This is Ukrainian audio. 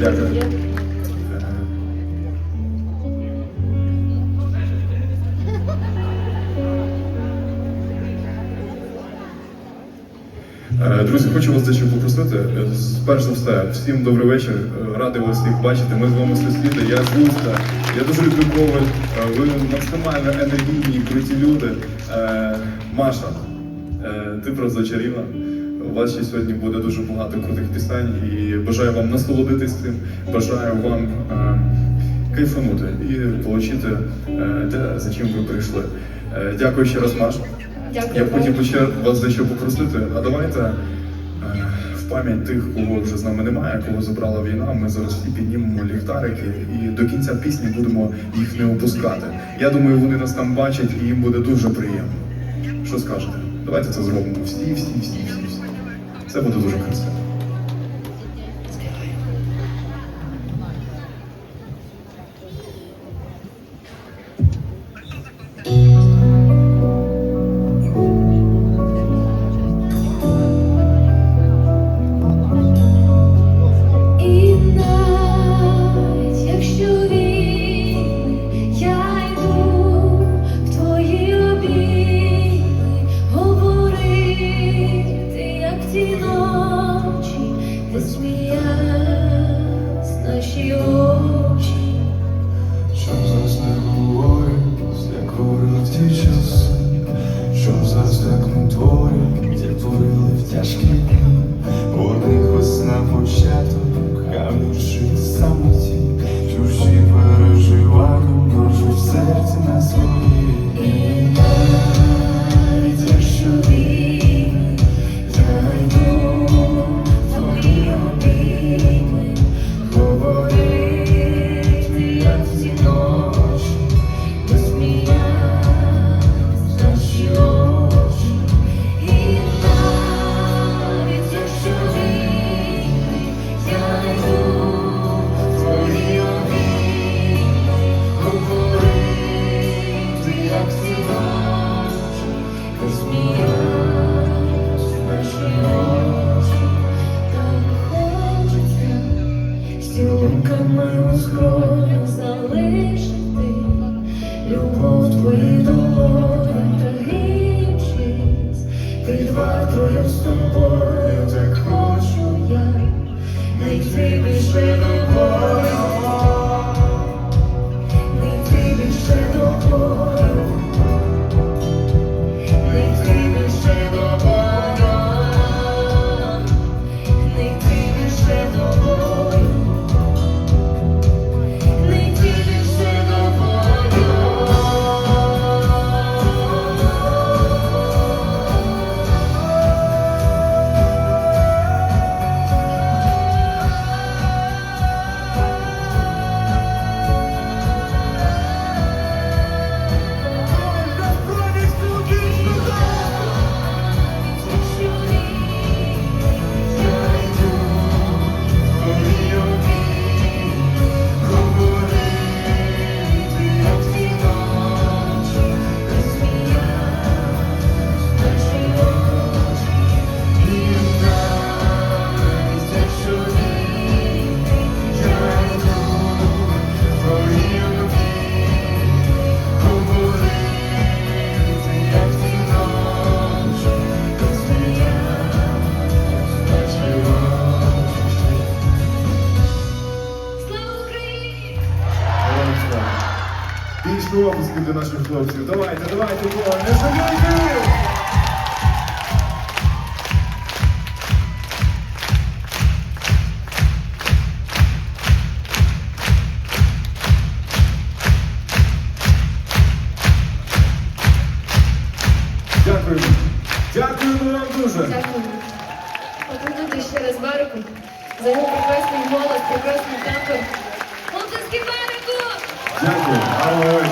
Дякую. Е, Друзі, хочу вас дещо попросити. Е, Перш за все, всім добрий вечір. Е, Радий вас всіх бачити. Ми з вами слід. Я з Луцька. Я дуже люблю Коваль. Е, Ви максимально енергійні, круті люди. Маша, ти просто чарівна. Вас ще сьогодні буде дуже багато крутих пісень і бажаю вам насолодитись цим. Бажаю вам е, кайфанути і отримати е, те, за чим ви прийшли. Е, Дякую ще раз, Маш. Дякую. Я б хотів би ще вас дещо попросити. А давайте е, в пам'ять тих, кого вже з нами немає, кого забрала війна. Ми зараз всі піднімемо ліхтарики і до кінця пісні будемо їх не опускати. Я думаю, вони нас там бачать і їм буде дуже приємно. Що скажете? Давайте це зробимо. Всі, всі, всі, всі, всі. Це буде дуже красиво. Ті ночі, де сміялись наші очі. Щоб засне говорить, як говорили в ті часи, щоб засякнуть твори, як в тяжкі wisdom. Більше обласків для наших хлопців. Давайте, давайте, бо не забудьте! Дякуємо. Дякуємо вам дуже. Дякую. Поплодуйте ще раз Барику за його прекрасний голос, прекрасний тембр. Оплески Барику! Дякую. Але